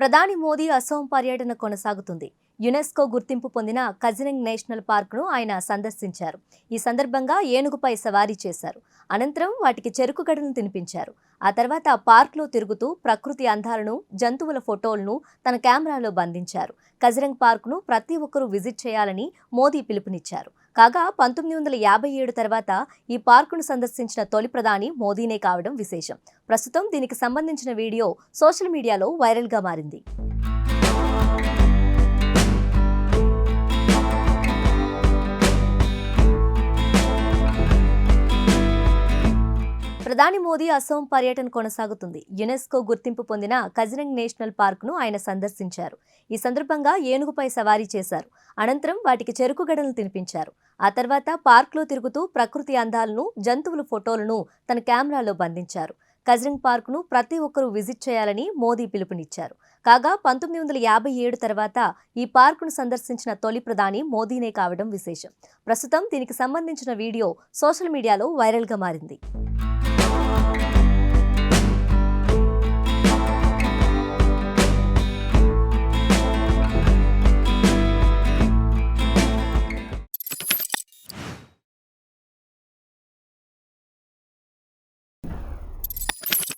ప్రధాని మోదీ అసోం పర్యటన కొనసాగుతుంది. యునెస్కో గుర్తింపు పొందిన కజిరంగ్ నేషనల్ పార్క్ను ఆయన సందర్శించారు. ఈ సందర్భంగా ఏనుగుపై సవారీ చేశారు. అనంతరం వాటికి చెరుకు గడలను తినిపించారు. ఆ తర్వాత పార్క్లో తిరుగుతూ ప్రకృతి అందాలను జంతువుల ఫోటోలను తన కెమెరాలో బంధించారు. కజిరంగ్ పార్క్ను ప్రతి ఒక్కరూ విజిట్ చేయాలని మోదీ పిలుపునిచ్చారు. కాగా పంతొమ్మిది వందల యాభై ఏడు తర్వాత ఈ పార్కును సందర్శించిన తొలి ప్రధాని మోదీనే కావడం విశేషం. ప్రస్తుతం దీనికి సంబంధించిన వీడియో సోషల్ మీడియాలో వైరల్గా మారింది. ప్రధాని మోదీ అసోం పర్యటన కొనసాగుతుంది. యునెస్కో గుర్తింపు పొందిన కజిరంగ్ నేషనల్ పార్క్ను ఆయన సందర్శించారు. ఈ సందర్భంగా ఏనుగుపై సవారీ చేశారు. అనంతరం వాటికి చెరుకు గడలను తినిపించారు. ఆ తర్వాత పార్క్లో తిరుగుతూ ప్రకృతి అందాలను జంతువుల ఫోటోలను తన కెమెరాలో బంధించారు. కజిరంగ్ పార్క్ను ప్రతి ఒక్కరూ విజిట్ చేయాలని మోదీ పిలుపునిచ్చారు. కాగా పంతొమ్మిది వందల యాభై ఏడు తర్వాత ఈ పార్కును సందర్శించిన తొలి ప్రధాని మోదీనే కావడం విశేషం. ప్రస్తుతం దీనికి సంబంధించిన వీడియో సోషల్ మీడియాలో వైరల్గా మారింది.